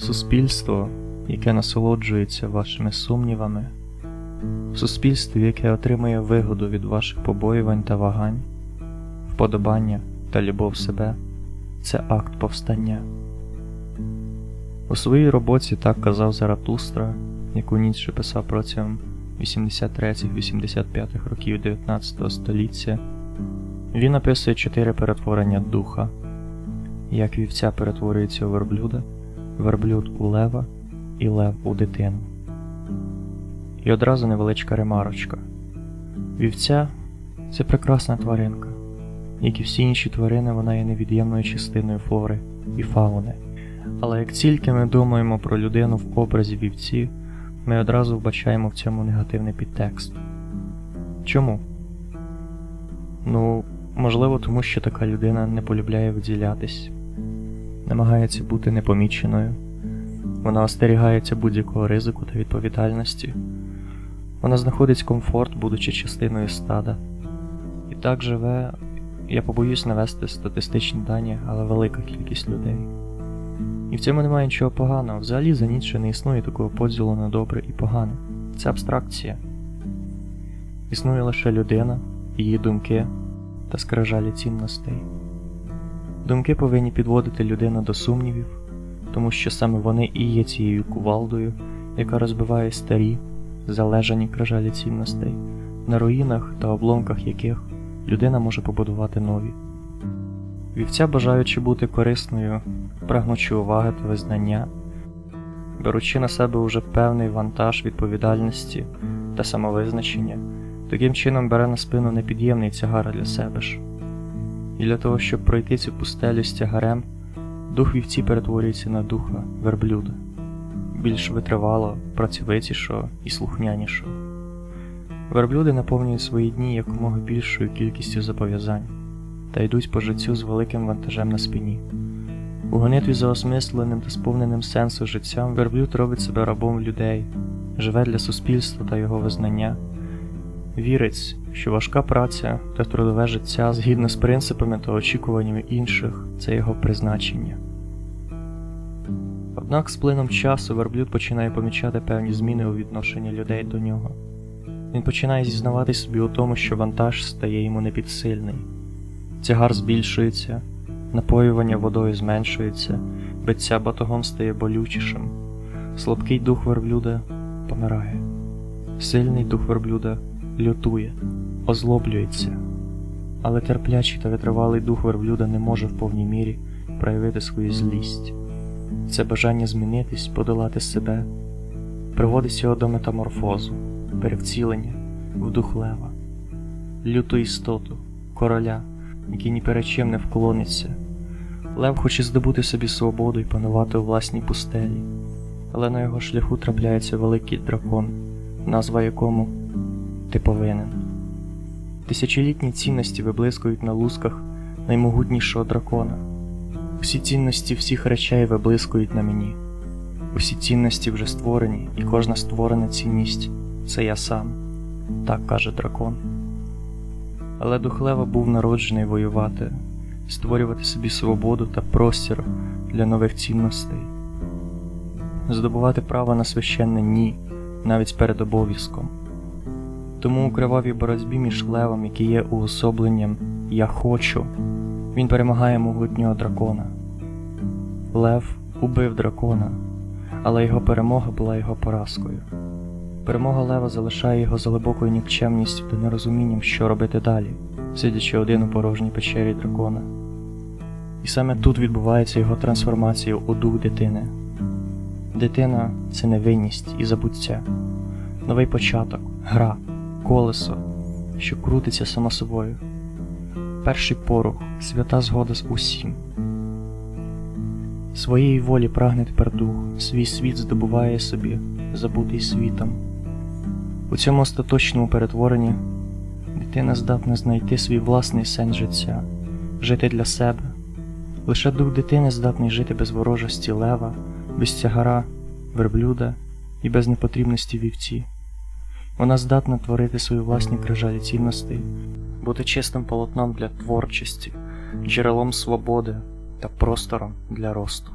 Суспільство, яке насолоджується вашими сумнівами, суспільство, яке отримує вигоду від ваших побоювань та вагань, вподобання та любов себе це акт повстання. У своїй роботі так казав Заратустра, яку Ніцше писав протягом 83-85 років 19 століття. Він описує чотири перетворення духа, як вівця перетворюється у верблюда, верблюд у лева і лев у дитину. І одразу невеличка ремарочка. Вівця це прекрасна тваринка. Як і всі інші тварини, вона є невід'ємною частиною флори і фауни. Але як тільки ми думаємо про людину в образі вівці, ми одразу вбачаємо в цьому негативний підтекст. Чому? Ну, можливо, тому що така людина не полюбляє виділятись, намагається бути непоміченою, вона остерігається будь-якого ризику та відповідальності, вона знаходить комфорт, будучи частиною стада. І так живе, я побоюсь навести статистичні дані, але велика кількість людей. І в цьому немає нічого поганого. Взагалі за Ніцше не існує такого поділу на добре і погане. Це абстракція. Існує лише людина, її думки та скражалі цінностей. Думки повинні підводити людину до сумнівів, тому що саме вони і є цією кувалдою, яка розбиває старі, залежані кражалі цінностей, на руїнах та обломках яких людина може побудувати нові. Вівця, бажаючи бути корисною, прагнучи уваги та визнання, беручи на себе уже певний вантаж відповідальності та самовизначення, таким чином бере на спину непід'ємний тягар для себе ж. І для того, щоб пройти цю пустелю з тягарем, дух вівці перетворюється на духа верблюда, більш витривало, працьовитішого і слухнянішого. Верблюди наповнюють свої дні якомога більшою кількістю зобов'язань та йдуть по життю з великим вантажем на спині. У гонитві за осмисленим та сповненим сенсу життям верблюд робить себе рабом людей, живе для суспільства та його визнання, вірить, що важка праця та трудове життя згідно з принципами та очікуваннями інших це його призначення. Однак з плином часу верблюд починає помічати певні зміни у відношенні людей до нього. Він починає зізнавати собі у тому, що вантаж стає йому непідсильний. Тягар збільшується, напоювання водою зменшується, биття батогом стає болючішим, слабкий дух верблюда помирає, сильний дух верблюда лютує, озлоблюється, але терплячий та витривалий дух верблюда не може в повній мірі проявити свою злість. Це бажання змінитись, подолати себе, приводить його до метаморфозу, перевцілення в дух лева, люту істоту, короля який ні перед чим не вклониться. Лев хоче здобути собі свободу і панувати у власній пустелі, але на його шляху трапляється великий дракон, назва якому ти повинен. Тисячолітні цінності виблискують на лусках наймогутнішого дракона. Усі цінності всіх речей виблискують на мені. Усі цінності вже створені, і кожна створена цінність це я сам, так каже дракон. Але Духлева був народжений воювати, створювати собі свободу та простір для нових цінностей, здобувати право на священне ні, навіть перед обов'язком. Тому у кривавій боротьбі між левом, який є уособленням Я хочу, він перемагає могутнього дракона. Лев убив дракона, але його перемога була його поразкою. Перемога Лева залишає його за глибокою нікчемністю та нерозумінням, що робити далі, сидячи один у порожній печері дракона. І саме тут відбувається його трансформація у дух дитини. Дитина це невинність і забуття, новий початок, гра, колесо, що крутиться само собою, перший порух, свята згода з усім. Своєї волі прагне тепер дух, свій світ здобуває собі, забутий світом. У цьому остаточному перетворенні дитина здатна знайти свій власний сенс життя, жити для себе. Лише дух дитини здатний жити без ворожості лева, без тягара, верблюда і без непотрібності вівці. Вона здатна творити свої власні крижалі цінностей, бути чистим полотном для творчості, джерелом свободи та простором для росту.